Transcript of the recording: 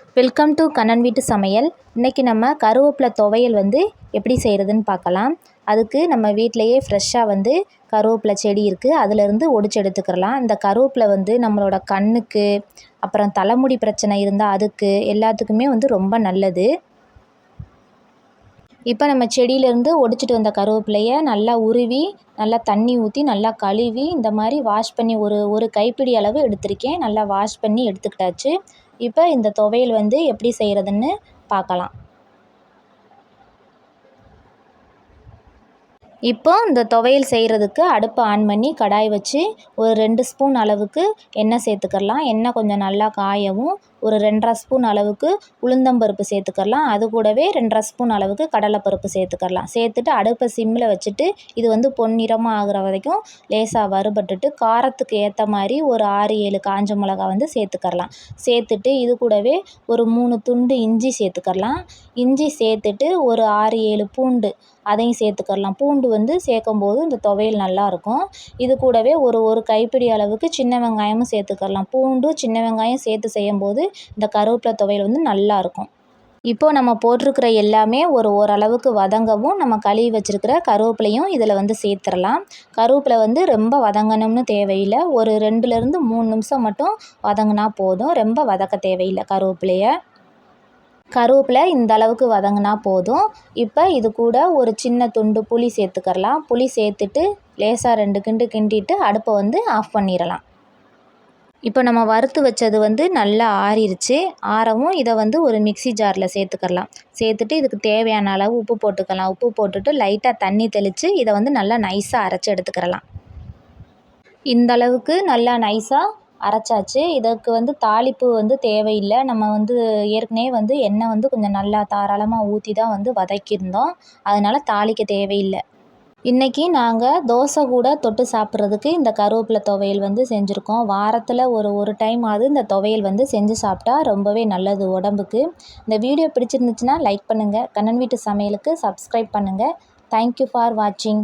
Welcome to Kannan வீட்டு சமையல் இன்றைக்கி நம்ம கருவேப்பிலை துவையல் வந்து எப்படி செய்கிறதுன்னு பார்க்கலாம். அதுக்கு நம்ம வீட்டிலையே ஃப்ரெஷ்ஷாக வந்து கருவேப்பிலை செடி இருக்குது அதிலேருந்து ஒடிச்சு எடுத்துக்கிறலாம் இந்த கருவேப்பிலை வந்து நம்மளோட கண்ணுக்கு அப்புறம் தலைமுடி பிரச்சனை இருந்தால் அதுக்கு எல்லாத்துக்குமே வந்து ரொம்ப நல்லது. இப்போ நம்ம செடியிலேருந்து ஒடிச்சிட்டு வந்த கருவேப்பிலையை நல்லா உருவி நல்லா தண்ணி ஊற்றி நல்லா கழுவி இந்த மாதிரி வாஷ் பண்ணி ஒரு ஒரு கைப்பிடி அளவு எடுத்திருக்கேன். நல்லா வாஷ் பண்ணி எடுத்துக்கிட்டாச்சு. இப்போ இந்த துவையல் வந்து எப்படி செய்கிறதுன்னு பார்க்கலாம். இப்போ இந்த துவையல் செய்கிறதுக்கு அடுப்பை ஆன் பண்ணி கடாய் வச்சு ஒரு ரெண்டு ஸ்பூன் அளவுக்கு எண்ணெய் சேர்த்துக்கலாம் எண்ணெய் கொஞ்சம் நல்லா காயவும் ஒரு ரெண்டரை ஸ்பூன் அளவுக்கு உளுந்தம்பருப்பு சேர்த்துக்கலாம் அது கூடவே ரெண்டரை ஸ்பூன் அளவுக்கு கடலைப்பருப்பு சேர்த்துக்கலாம் சேர்த்துட்டு அடுப்பை சிம்மில் வச்சுட்டு இது வந்து பொன்னிறமாக ஆகிற வரைக்கும் லேசாக வறுபட்டுட்டு காரத்துக்கு ஏற்ற மாதிரி ஒரு ஆறு ஏழு காஞ்ச மிளகா வந்து சேர்த்துக்கலாம் சேர்த்துட்டு இது கூடவே ஒரு மூணு துண்டு இஞ்சி சேர்த்துக்கலாம் இஞ்சி சேர்த்துட்டு ஒரு ஆறு ஏழு பூண்டு அதையும் சேர்த்துக்கலாம் பூண்டு வந்து சேர்க்கும் போது இந்த துவையல் நல்லாயிருக்கும் இது கூடவே ஒரு ஒரு கைப்பிடி அளவுக்கு சின்ன வெங்காயமும் சேர்த்துக்கலாம் பூண்டு சின்ன வெங்காயம் சேர்த்து செய்யும்போது இந்த கருவேப்பிலை துவையல் வந்து நல்லாயிருக்கும். இப்போது நம்ம போட்டிருக்கிற எல்லாமே ஒரு ஓரளவுக்கு வதங்கவும் நம்ம கழுவி வச்சுருக்கிற கருவேப்பிலையும் இதில் வந்து சேர்த்துடலாம். கருவேப்பிலை வந்து ரொம்ப வதங்கணும்னு தேவையில்லை. ஒரு ரெண்டுலேருந்து மூணு நிமிஷம் மட்டும் வதங்கினா போதும். ரொம்ப வதக்க தேவையில்லை கருவேப்பிலையை. கருவேப்பிலை இந்த அளவுக்கு வதங்கினா போதும். இப்போ இது கூட ஒரு சின்ன துண்டு புளி சேர்த்துக்கரலாம் புளி சேர்த்துட்டு லேசாக ரெண்டு கிண்டு கிண்டிட்டு அடுப்பை வந்து ஆஃப் பண்ணிடலாம். இப்போ நம்ம வறுத்து வச்சது வந்து நல்லா ஆறிடுச்சு ஆறவும் இதை வந்து ஒரு மிக்சி ஜாரில் சேர்த்துக்கலாம். சேர்த்துட்டு இதுக்கு தேவையான அளவு உப்பு போட்டுக்கலாம். உப்பு போட்டுட்டு லைட்டாக தண்ணி தெளித்து இதை வந்து நல்லா நைஸாக அரைச்சி எடுத்துக்கிறலாம். இந்த அளவுக்கு நல்லா நைஸாக அரைச்சாச்சு. இதற்கு வந்து தாளிப்பு வந்து தேவையில்லை. நம்ம வந்து ஏற்கனவே வந்து எண்ணெய் வந்து கொஞ்சம் நல்லா தாராளமாக ஊற்றி தான் வந்து வதக்கியிருந்தோம். அதனால் தாளிக்க தேவையில்லை. இன்றைக்கி நாங்கள் தோசை கூட தொட்டு சாப்பிட்றதுக்கு இந்த கருவேப்பிலை துவையல் வந்து செஞ்சுருக்கோம். வாரத்தில் ஒரு ஒரு டைம் ஆகுது இந்த துவையல் வந்து செஞ்சு சாப்பிட்டா ரொம்பவே நல்லது உடம்புக்கு. இந்த வீடியோ பிடிச்சிருந்துச்சுன்னா லைக் பண்ணுங்கள் கண்ணன் வீட்டு சமையலுக்கு சப்ஸ்கிரைப் பண்ணுங்கள் தேங்க்யூ ஃபார் வாட்சிங்